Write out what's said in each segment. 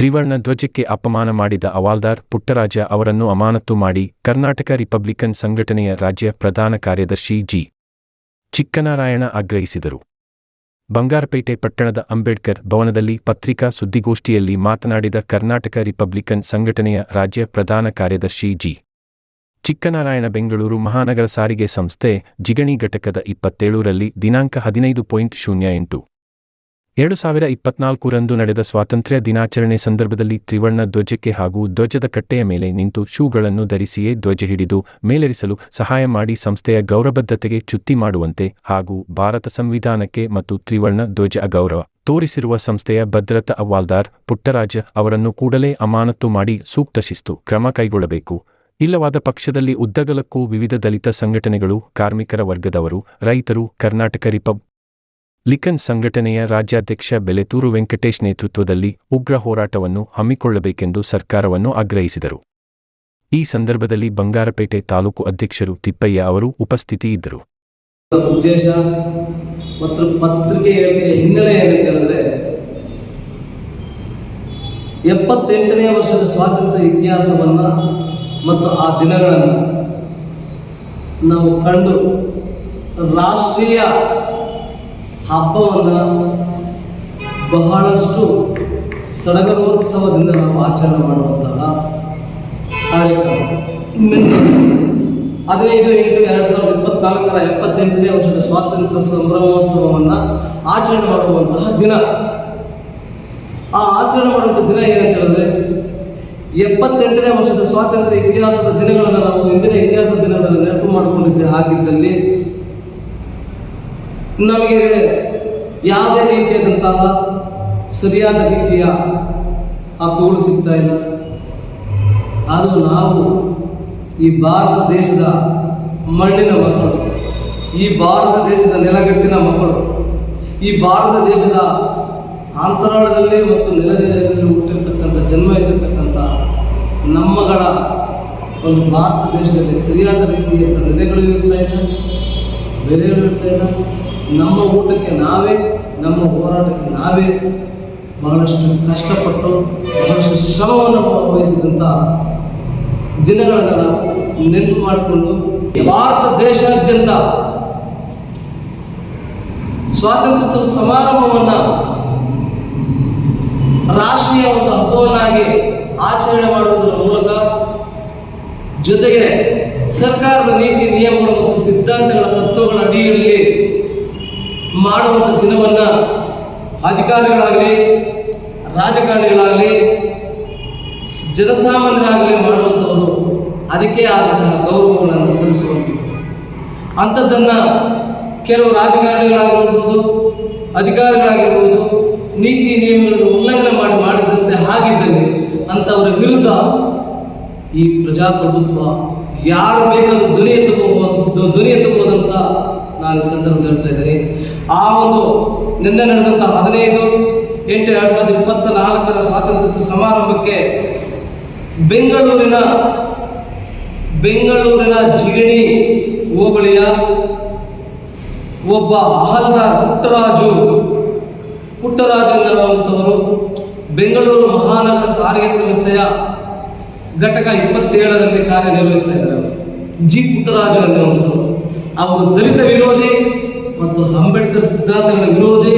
ತ್ರಿವರ್ಣ ಧ್ವಜಕ್ಕೆ ಅಪಮಾನ ಮಾಡಿದ ಅವಾಲ್ದಾರ್, ಪುಟ್ಟರಾಜ ಅವರನ್ನು ಅಮಾನತು ಮಾಡಿ ಕರ್ನಾಟಕ ರಿಪಬ್ಲಿಕನ್ ಸಂಘಟನೆಯ ರಾಜ್ಯ ಪ್ರಧಾನ ಕಾರ್ಯದರ್ಶಿ ಜಿ. ಚಿಕ್ಕನಾರಾಯಣ ಆಗ್ರಹಿಸಿದರು. ಬಂಗಾರಪೇಟೆ ಪಟ್ಟಣದ ಅಂಬೇಡ್ಕರ್ ಭವನದಲ್ಲಿ ಪತ್ರಿಕಾ ಸುದ್ದಿಗೋಷ್ಠಿಯಲ್ಲಿ ಮಾತನಾಡಿದ ಕರ್ನಾಟಕ ರಿಪಬ್ಲಿಕನ್ ಸಂಘಟನೆಯ ರಾಜ್ಯ ಪ್ರಧಾನ ಕಾರ್ಯದರ್ಶಿ ಜಿ. ಚಿಕ್ಕನಾರಾಯಣ ಬೆಂಗಳೂರು ಮಹಾನಗರ ಸಾರಿಗೆ ಸಂಸ್ಥೆ ಜಿಗಣಿ ಘಟಕದ ಇಪ್ಪತ್ತೇಳರಲ್ಲಿ ದಿನಾಂಕ ಹದಿನೈದು ಪಾಯಿಂಟ್ ಶೂನ್ಯ ಎಂಟು. ಎರಡು ಸಾವಿರ ಇಪ್ಪತ್ನಾಲ್ಕರಂದು ನಡೆದ ಸ್ವಾತಂತ್ರ್ಯ ದಿನಾಚರಣೆ ಸಂದರ್ಭದಲ್ಲಿ ತ್ರಿವರ್ಣ ಧ್ವಜಕ್ಕೆ ಹಾಗೂ ಧ್ವಜದ ಕಟ್ಟೆಯ ಮೇಲೆ ನಿಂತು ಶೂಗಳನ್ನು ಧರಿಸಿಯೇ ಧ್ವಜ ಹಿಡಿದು ಮೇಲೆರಿಸಲು ಸಹಾಯ ಮಾಡಿ ಸಂಸ್ಥೆಯ ಗೌರವಬದ್ಧತೆಗೆ ಚ್ಯುತಿ ಮಾಡುವಂತೆ ಹಾಗೂ ಭಾರತ ಸಂವಿಧಾನಕ್ಕೆ ಮತ್ತು ತ್ರಿವರ್ಣ ಧ್ವಜ ಅಗೌರವ ತೋರಿಸಿರುವ ಸಂಸ್ಥೆಯ ಭದ್ರತಾ ಅವಾಲ್ದಾರ್ ಪುಟ್ಟರಾಜ ಅವರನ್ನು ಕೂಡಲೇ ಅಮಾನತು ಮಾಡಿ ಸೂಕ್ತ ಶಿಸ್ತು ಕ್ರಮ ಕೈಗೊಳ್ಳಬೇಕು. ಇಲ್ಲವಾದ ಪಕ್ಷದಲ್ಲಿ ಉದ್ದಗಲಕ್ಕೂ ವಿವಿಧ ದಲಿತ ಸಂಘಟನೆಗಳು, ಕಾರ್ಮಿಕರ ವರ್ಗದವರು, ರೈತರು, ಕರ್ನಾಟಕ ರಿಪಬ್ ಲಿಕನ್ ಸಂಘಟನೆಯ ರಾಜ್ಯಾಧ್ಯಕ್ಷ ಬೆಲೆತೂರು ವೆಂಕಟೇಶ್ ನೇತೃತ್ವದಲ್ಲಿ ಉಗ್ರ ಹೋರಾಟವನ್ನು ಹಮ್ಮಿಕೊಳ್ಳಬೇಕೆಂದು ಸರ್ಕಾರವನ್ನು ಆಗ್ರಹಿಸಿದರು. ಈ ಸಂದರ್ಭದಲ್ಲಿ ಬಂಗಾರಪೇಟೆ ತಾಲೂಕು ಅಧ್ಯಕ್ಷರು ತಿಪ್ಪಯ್ಯ ಅವರು ಉಪಸ್ಥಿತಿ ಇದ್ದರು. ಉದ್ದೇಶ ಮತ್ತು ಪತ್ರಿಕೆ ಹೇಳಿಕೆಯ ಹಿನ್ನೆಲೆ ಏನಂತ ಹೇಳಿದ್ರೆ, ಎಪ್ಪತ್ತೆಂಟನೇ ವರ್ಷದ ಸ್ವಾತಂತ್ರ್ಯ ಇತಿಹಾಸವನ್ನ ಮತ್ತು ಆ ದಿನಗಳನ್ನು ನಾವು ಕಂಡು ರಾಷ್ಟ್ರೀಯ ಹಬ್ಬವನ್ನು ಬಹಳಷ್ಟು ಸಡಗರೋತ್ಸವದಿಂದ ನಾವು ಆಚರಣೆ ಮಾಡುವಂತಹ ಕಾರ್ಯಕ್ರಮ. ಹದಿನೈದು ಎಂಟು ಎರಡು ಸಾವಿರದ ಇಪ್ಪತ್ನಾಲ್ಕರ ಎಪ್ಪತ್ತೆಂಟನೇ ವರ್ಷದ ಸ್ವಾತಂತ್ರ್ಯ ಸಂಭ್ರಮೋತ್ಸವವನ್ನು ಆಚರಣೆ ಮಾಡುವಂತಹ ದಿನ. ಆ ಆಚರಣೆ ಮಾಡುವಂಥ ದಿನ ಏನಂತ ಹೇಳಿದ್ರೆ, ಎಪ್ಪತ್ತೆಂಟನೇ ವರ್ಷದ ಸ್ವಾತಂತ್ರ್ಯ ಇತಿಹಾಸದ ದಿನಗಳನ್ನು ನಾವು ಇಂದಿನ ಇತಿಹಾಸದ ದಿನಗಳನ್ನು ನೆನಪು ಮಾಡಿಕೊಂಡಿದ್ದೆ ಆಗಿದ್ದಲ್ಲಿ ನಮಗೆ ಯಾವುದೇ ರೀತಿಯಾದಂತಹ ಸರಿಯಾದ ರೀತಿಯ ಹಕ್ಕುಗಳು ಸಿಗ್ತಾ ಇಲ್ಲ. ಆದರೂ ನಾವು ಈ ಭಾರತ ದೇಶದ ಮಣ್ಣಿನ ಮಕ್ಕಳು, ಈ ಭಾರತ ದೇಶದ ನೆಲಗಟ್ಟಿನ ಮಕ್ಕಳು, ಈ ಭಾರತ ದೇಶದ ಅಂತರಾಳದಲ್ಲಿ ಮತ್ತು ನೆಲದಲ್ಲಿ ಹುಟ್ಟಿರ್ತಕ್ಕಂಥ ಜನ್ಮ ಇರತಕ್ಕಂಥ ನಮ್ಮಗಳ ಒಂದು ಭಾರತ ದೇಶದಲ್ಲಿ ಸರಿಯಾದ ರೀತಿಯ ನೆಲೆಗಳು ಇರ್ತಾ ಇಲ್ಲ, ಬೆಲೆಗಳು ಇರ್ತಾ ಇಲ್ಲ. ನಮ್ಮ ಊಟಕ್ಕೆ ನಾವೇ, ನಮ್ಮ ಹೋರಾಟಕ್ಕೆ ನಾವೇ ಬಹಳಷ್ಟು ಕಷ್ಟಪಟ್ಟು ಬಹಳಷ್ಟು ಶ್ರಮವನ್ನು ವಹಿಸಿದಂಥ ದಿನಗಳನ್ನು ನಾವು ನೆನಪು ಮಾಡಿಕೊಂಡು ಭಾರತ ದೇಶಾದ್ಯಂತ ಸ್ವಾತಂತ್ರ್ಯ ಸಮಾರಂಭವನ್ನು ರಾಷ್ಟ್ರೀಯ ಒಂದು ಹಬ್ಬವನ್ನಾಗಿ ಆಚರಣೆ ಮಾಡುವುದರ ಮೂಲಕ ಜೊತೆಗೆ ಸರ್ಕಾರದ ನೀತಿ ನಿಯಮಗಳು ಮತ್ತು ಸಿದ್ಧಾಂತಗಳ ತತ್ವಗಳ ಅಡಿಯಲ್ಲಿ ದಿನವನ್ನು ಅಧಿಕಾರಿಗಳಾಗಲಿ, ರಾಜಕಾರಣಿಗಳಾಗಲಿ, ಜನಸಾಮಾನ್ಯರಾಗಲಿ ಮಾಡುವಂಥವರು ಅದಕ್ಕೆ ಆದಂತಹ ಗೌರವಗಳನ್ನು ಸಲ್ಲಿಸುವಂಥದ್ದು. ಅಂಥದ್ದನ್ನು ಕೆಲವು ರಾಜಕಾರಣಿಗಳಾಗಿರ್ಬೋದು, ಅಧಿಕಾರಿಗಳಾಗಿರ್ಬೋದು, ನೀತಿ ನಿಯಮಗಳನ್ನು ಉಲ್ಲಂಘನೆ ಮಾಡಿ ಮಾಡಿದಂತೆ ಹಾಗಿದ್ದಲ್ಲಿ ಅಂಥವರ ವಿರುದ್ಧ ಈ ಪ್ರಜಾಪ್ರಭುತ್ವ ಯಾರು ಬೇಕಾದ್ರೂ ಧ್ವನಿ ಎತ್ತಬಹುದು ಧ್ವನಿ ನಾನು ಸಂದರ್ಭ ಹೇಳ್ತಾ ಇದ್ದೀನಿ ಆ ಒಂದು ನಿನ್ನೆ ನಡೆದಂಥ ಹದಿನೈದು, ಎಂಟು ಎರಡು ಸಾವಿರದ ಇಪ್ಪತ್ತ ನಾಲ್ಕರ ಸ್ವಾತಂತ್ರ್ಯ ಸಮಾರಂಭಕ್ಕೆ ಬೆಂಗಳೂರಿನ ಬೆಂಗಳೂರಿನ ಜಿಗಣಿ ಹೋಬಳಿಯ ಒಬ್ಬ ಅಹಲ್ದಾರ್ ಪುಟ್ಟರಾಜು ಪುಟ್ಟರಾಜು ಎನ್ನುವಂಥವರು ಬೆಂಗಳೂರು ಮಹಾನಗರ ಸಾರಿಗೆ ಸಂಸ್ಥೆಯ ಘಟಕ ಇಪ್ಪತ್ತೇಳರಲ್ಲಿ ಕಾರ್ಯನಿರ್ವಹಿಸ್ತಾ ಇದ್ದಾರೆ. ಜಿ ಪುಟ್ಟರಾಜು ಎನ್ನುವಂಥವರು. ಅವರು ದಲಿತ ವಿರೋಧಿ ಮತ್ತು ಅಂಬೇಡ್ಕರ್ ಸಿದ್ಧಾಂತಗಳ ವಿರೋಧಿ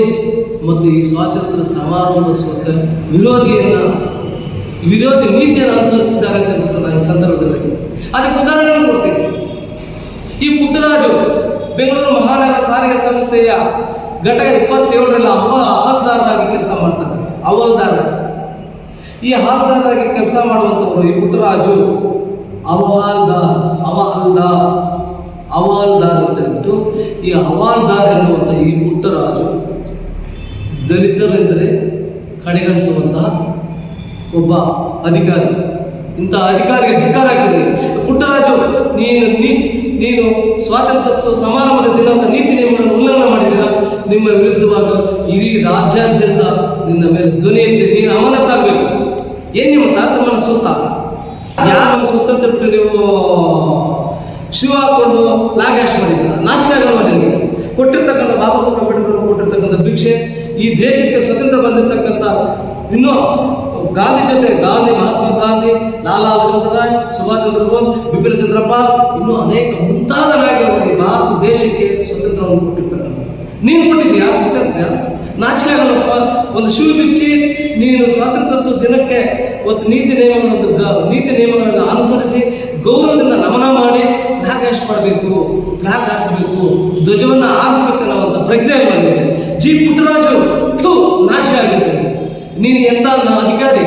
ಮತ್ತು ಈ ಸ್ವಾತಂತ್ರ್ಯ ಸಮಾರಂಭ ಸ್ವತ ವಿರೋಧಿಯನ್ನು ವಿರೋಧಿ ನೀತಿಯನ್ನು ಅನುಸರಿಸಿದ್ದಾರೆ ಅಂತ ನಾನು ಈ ಸಂದರ್ಭದಲ್ಲಿ ಅದಕ್ಕೆ ಉದಾಹರಣೆ ಕೊಡ್ತೀನಿ. ಈ ಪುಟ್ಟರಾಜು ಬೆಂಗಳೂರು ಮಹಾನಗರ ಸಾರಿಗೆ ಸಂಸ್ಥೆಯ ಘಟಕ ಇಪ್ಪತ್ತೇಳರಲ್ಲಿ ಅವ ಅಹಲ್ದಾರರಾಗಿ ಕೆಲಸ ಮಾಡ್ತಾರೆ. ಅವಲ್ದಾರ ಈ ಅಹಲ್ದಾರರಾಗಿ ಕೆಲಸ ಮಾಡುವಂಥವರು ಈ ಪುಟ್ಟರಾಜು ಅವಲ್ದಾರ್ ಅವಲ್ದಾರ್ ಅವಾಲ್ದಾರ್ ಅಂತ ಇತ್ತು ಈ ಹವಾಲ್ದಾರ್ ಎನ್ನುವಂಥ ಈ ಪುಟ್ಟರಾಜು ದಲಿತರೆಂದರೆ ಕಡೆಗಣಿಸುವಂತಹ ಒಬ್ಬ ಅಧಿಕಾರಿ. ಇಂಥ ಅಧಿಕಾರಿಗೆ ಧಿಕ್ಕಾರ ಆಗ್ತದೆ. ಪುಟ್ಟರಾಜು, ನೀನು ನೀನು ಸ್ವಾತಂತ್ರ್ಯ ಸಮಾರಂಭದ ದಿನದ ನೀತಿ ನಿಯಮಗಳನ್ನು ಉಲ್ಲಂಘನೆ ಮಾಡಿದ್ದೀರಾ? ನಿಮ್ಮ ವಿರುದ್ಧವಾದ ಇಡೀ ರಾಜ್ಯಾದ್ಯಂತ ನಿನ್ನ ಮೇಲೆ ಧ್ವನಿ ನೀನು ಅವನತ್ತಾಗಬೇಕು ಏನು ನಿಮ್ಮ ತಾತಮ್ಮನ ಸುತ್ತ ಯಾರ ಸುತ್ತ ನೀವು ಶಿವ ಹಾಕೊಂಡು ಫ್ಲಾಗ್ ಮಾಡಿದ್ರು ನಾಚಿಕೆ ನಿಮಗೆ ಕೊಟ್ಟಿರ್ತಕ್ಕಂಥ ಬಾಬಾ ಸಾಹೇಬ್ ಅಂಬೇಡ್ಕರ್ ಕೊಟ್ಟಿರ್ತಕ್ಕಂಥ ಭಿಕ್ಷೆ, ಈ ದೇಶಕ್ಕೆ ಸ್ವತಂತ್ರ ಬಂದಿರತಕ್ಕಂಥ ಇನ್ನೂ ಗಾಂಧಿ ಜೊತೆ ಗಾಂಧಿ, ಮಹಾತ್ಮ ಗಾಂಧಿ, ಲಾಲಾ ಲಜಪತ್ ರಾಯ್ ಸುಭಾಷ್ ಚಂದ್ರ ಬೋಸ್, ಬಿಪಿನ್ ಚಂದ್ರಪಾಲ್ ಇನ್ನೂ ಅನೇಕ ಮುಂತಾದ ನಾಯಕರು ಈ ಭಾರತ ದೇಶಕ್ಕೆ ಸ್ವತಂತ್ರವನ್ನು ಕೊಟ್ಟಿರ್ತಕ್ಕಂಥ. ನೀನು ಕೊಟ್ಟಿದ್ಯಾ? ಸ್ವತಂತ್ರ ನಾಚಿಕೆ ಆಗಲ್ಲ ಸ್ವ, ಒಂದು ಶಿವ ಬಿಚ್ಚಿ ನೀನು ಸ್ವಾತಂತ್ರ್ಯೋತ್ಸವ ದಿನಕ್ಕೆ ಒಂದು ನೀತಿ ನಿಯಮಗಳನ್ನು ನೀತಿ ನಿಯಮಗಳನ್ನು ಅನುಸರಿಸಿ ಗೌರವದಿಂದ ನಮನ ಮಾಡಿ ಬ್ಲಾಗ್ ಮಾಡಬೇಕು ಫ್ಲಾಗ್ ಹಾಸಬೇಕು ಧ್ವಜವನ್ನು ಆರಿಸಬೇಕು ಒಂದು ಪ್ರಜ್ಞೆ ಬಂದಿದೆ. ಜಿ ಪುಟ್ಟರಾಜು, ಥೂ, ನಾಶ ಆಗಿದೆ ನೀನು ಎಂತ ಅಧಿಕಾರಿ?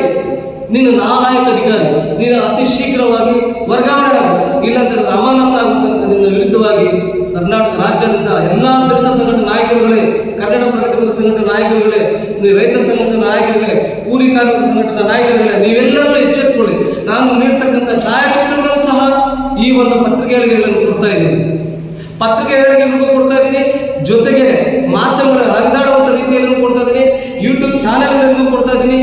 ನೀನು ನಾಲಾಯಕ ಅಧಿಕಾರಿ. ನೀನು ಅತಿ ಶೀಘ್ರವಾಗಿ ವರ್ಗಾವಣೆ. ಇಲ್ಲಾಂದ್ರೆ ಅಮಾನತ ಆಗುತ್ತೆ ನಿನ್ನ ವಿರುದ್ಧವಾಗಿ ಕರ್ನಾಟಕ ರಾಜ್ಯದಿಂದ ಎಲ್ಲಾ ದಲಿತ ಸಂಘಟನೆ ನಾಯಕರುಗಳೇ, ಕನ್ನಡ ಪ್ರಗತಿಪರ ಸಂಘಟನೆ ನಾಯಕರುಗಳೇ ನೀವು ರೈತ ಸಂಘಟನೆ ನಾಯಕರುಗಳೇ, ಕೂಲಿ ಕಾರ್ಮಿಕ ಸಂಘಟನೆ ನಾಯಕರುಗಳೇ ನೀವೆಲ್ಲರೂ ಎಚ್ಚೆತ್ತುಕೊಳ್ಳಿ ನಾನು ನೀಡ್ತಕ್ಕಂಥ ಈ ಒಂದು ಪತ್ರಿಕೆಗಳಿಗೆ ಕೊಡ್ತಾ ಇದ್ದೀನಿ. ಪತ್ರಿಕೆಗಳಿಗೆ ಹೇಳಿಕೆಗಳಿಗೂ ಕೊಡ್ತಾ ಇದ್ದೀನಿ. ಜೊತೆಗೆ ಮಾಧ್ಯಮಗಳ ಹರಿದಾಡುವಂಥ ರೀತಿಯಲ್ಲೂ ಕೊಡ್ತಾ ಇದ್ದೀನಿ. ಯೂಟ್ಯೂಬ್ ಚಾನೆಲ್ಗಳಿಗೂ ಕೊಡ್ತಾ ಇದ್ದೀನಿ.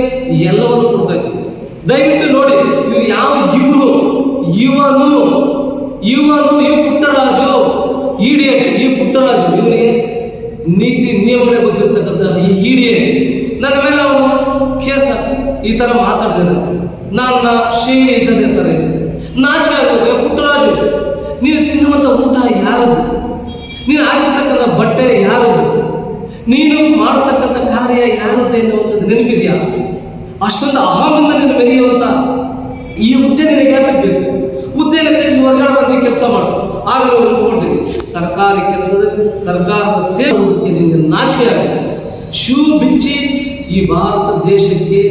ಎಲ್ಲವನ್ನು ಕೊಡ್ತಾ ಇದ್ದೀನಿ. ದಯವಿಟ್ಟು ನೋಡಿ ಇವು ಯಾವ ಇವರು? ಇವನು ಇವನು ಈ ಪುಟ್ಟರಾಜು. ಇಡಿಯ ಈ ಪುಟ್ಟರಾಜು. ಇವನಿಗೆ ನೀತಿ ನಿಯಮಗಳೇ ಗೊತ್ತಿರ್ತಕ್ಕಂತಹ ಈ ಇಡಿಯ ನನ್ನ ಮೇಲೆ ಅವನು ಕೇಸ ಈ ತರ ಮಾತಾಡ್ತಾರೆ ನನ್ನ ಶ್ರೀ ಇದ್ದಾರೆ ಅಂತಾರೆ ನಾಶ ಆಗುತ್ತೆ ಪುಟ್ಟರಾಜು ತಿನ್ನುವಂಥ ಊಟ ಯಾರದು ನೀನು ಹಾಕಿರ್ತಕ್ಕಂಥ ಬಟ್ಟೆ ಯಾರದು ನೀನು ಮಾಡತಕ್ಕಂಥ ಕಾರ್ಯ ಯಾರದ್ದು ಎನ್ನುವಂಥದ್ದು ನೆನಪಿದೆಯಾ ಅಷ್ಟೊಂದು ಅಹಮಿಂದ ನೀನು ಬೆರೆಯುವಂತ ಈ ಹುದ್ದೆ ನಿನಗೆ ಯಾಕೆ ಹುದ್ದೆಯಲ್ಲಿ ಹೊರಗಡೆ ಕೆಲಸ ಮಾಡು. ಆಗ ನೋಡ್ತೀನಿ ಸರ್ಕಾರಿ ಕೆಲಸದಲ್ಲಿ ಸರ್ಕಾರದ ಸೇವೆ ನಿನಗೆ ನಾಚಿಕೆ ಆಗುತ್ತೆ ಶೂ ಬಿಚ್ಚಿ ಈ ಭಾರತ ದೇಶಕ್ಕೆ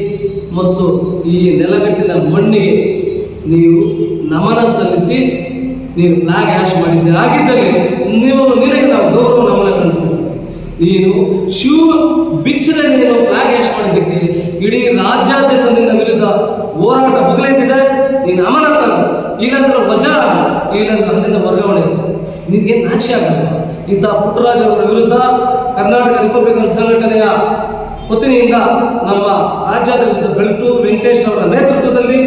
ಮತ್ತು ಈ ನೆಲಗಟ್ಟಿನ ಮಣ್ಣಿಗೆ ನೀವು ನಮನ ಸಲ್ಲಿಸಿ ನೀವು ಫ್ಲಾಗ್ ಹ್ಯಾಶ್ ಮಾಡಿದ್ದೆ. ಆಗಿದ್ದಲ್ಲಿ ನೀವು, ನಿನಗೆ ನಾವು ಗೌರವ ನಮ್ಮನ್ನ ಕಳಿಸ್ತೀವಿ. ನೀನು ಶೂ ಬಿಚ್ಚದೆ ನೀನು ಫ್ಲಾಗ್ ಹ್ಯಾಶ್ ಮಾಡಿದ್ದಕ್ಕೆ ಇಡೀ ರಾಜ್ಯಾದ್ಯಂತ ನಿನ್ನ ವಿರುದ್ಧ ಹೋರಾಟ ಬದಲೈತಿದೆ ನೀನು ಅಮಾನತ ಇಲ್ಲಾಂದ್ರೆ ವಜಾ ಇಲ್ಲಾಂದ್ರೆ ಅಲ್ಲಿಂದ ವರ್ಗಾವಣೆ ನಿನಗೆ ನಾಚಿಕೆ ಆಗಲ್ಲ ಇಂಥ ಪುಟ್ಟರಾಜ್ ಅವರ ವಿರುದ್ಧ ಕರ್ನಾಟಕ ರಿಪಬ್ಲಿಕನ್ ಸಂಘಟನೆಯ ಹೊತ್ತಿನಿಂದ ನಮ್ಮ ರಾಜ್ಯಾಧ್ಯಕ್ಷ ಬೆಲ್ಟು ವೆಂಕಟೇಶ್ ಅವರ ನೇತೃತ್ವದಲ್ಲಿ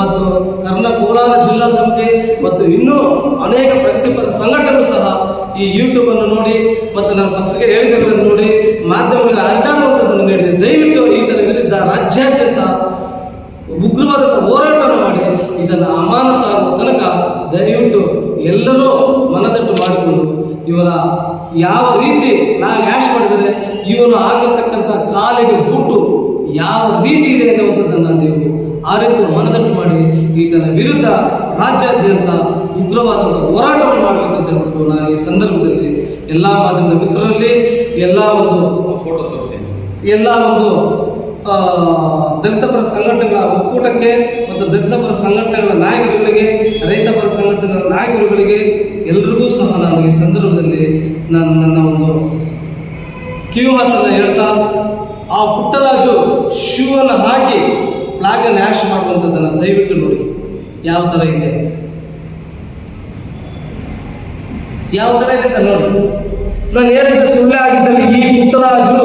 ಮತ್ತು ಕರ್ನಾಟಕ ಕೋಲಾರ ಜಿಲ್ಲಾ ಸಮಿತಿ ಮತ್ತು ಇನ್ನೂ ಅನೇಕ ಪ್ರಗತಿಪರ ಸಂಘಟನೆಗಳು ಸಹ ಈ ಯೂಟ್ಯೂಬ್ ಅನ್ನು ನೋಡಿ ಮತ್ತು ನನ್ನ ಪತ್ರಿಕೆ ಹೇಳಿಕೆಗಳನ್ನು ನೋಡಿ ಮಾಧ್ಯಮಗಳ ಹರಿದಾಡುವಂಥದ್ದನ್ನು ನೀಡಿ. ದಯವಿಟ್ಟು ಈತನ ವಿರುದ್ಧ ರಾಜ್ಯಾದ್ಯಂತ ಉಗ್ರವಾದ ಹೋರಾಟವನ್ನು ಮಾಡಿ, ಇದನ್ನು ಅಮಾನತ ಆಗುವ ತನಕ ದಯವಿಟ್ಟು ಎಲ್ಲರೂ ಮನದಟ್ಟು ಮಾಡಿಕೊಂಡು, ಇವರ ಯಾವ ರೀತಿ ನಾವು ಯಾಶ್ ಮಾಡಿದರೆ ಇವನು ಆಗಿರ್ತಕ್ಕಂಥ ಕಾಲಿಗೆ ಬೂಟು ಯಾವ ರೀತಿ ಇದೆ ಅನ್ನುವಂಥದ್ದನ್ನು ನೀವು ಆ ರೀತಿಯ ಮನದಟ್ಟು ಮಾಡಿ ಈತನ ವಿರುದ್ಧ ರಾಜ್ಯಾದ್ಯಂತ ಉಗ್ರವಾದ ಹೋರಾಟವನ್ನು ಮಾಡಬೇಕಂತ ಹೇಳ್ಬಿಟ್ಟು ನಾನು ಈ ಸಂದರ್ಭದಲ್ಲಿ ಎಲ್ಲ ಮಾಧ್ಯಮದ ಮಿತ್ರರಲ್ಲಿ ಎಲ್ಲ ಒಂದು ಫೋಟೋ ತೋರಿಸಿ ಎಲ್ಲ ಒಂದು ದಲಿತಪರ ದಲಿತ ಪರ ಸಂಘಟನೆಗಳ ಒಕ್ಕೂಟಕ್ಕೆ ಮತ್ತು ದಲಿತ ಪರ ಸಂಘಟನೆಗಳ ನಾಯಕರುಗಳಿಗೆ, ರೈತಪರ ಸಂಘಟನೆಗಳ ನಾಯಕರುಗಳಿಗೆ ಎಲ್ರಿಗೂ ಸಹ ನಾನು ಈ ಸಂದರ್ಭದಲ್ಲಿ ನಾನು ನನ್ನ ಒಂದು ಕಿವಿ ಮಾತನ್ನು ಹೇಳ್ತಾ, ಆ ಪುಟ್ಟರಾಜು ಶಿವನ ಹಾಕಿ ಫ್ಲಾಗ್ ನ್ಯಾಶ್ ಮಾಡುವಂಥದ್ದನ್ನು ದಯವಿಟ್ಟು ನೋಡಿ. ಯಾವ ಥರ ಇದೆ? ಯಾವ ಥರ ಇದೆ ನೋಡಿ. ನಾನು ಹೇಳಿದ ಸುಳ್ಳೆ ಆಗಿದ್ದಲ್ಲಿ ಈ ಪುಟ್ಟರಾಜು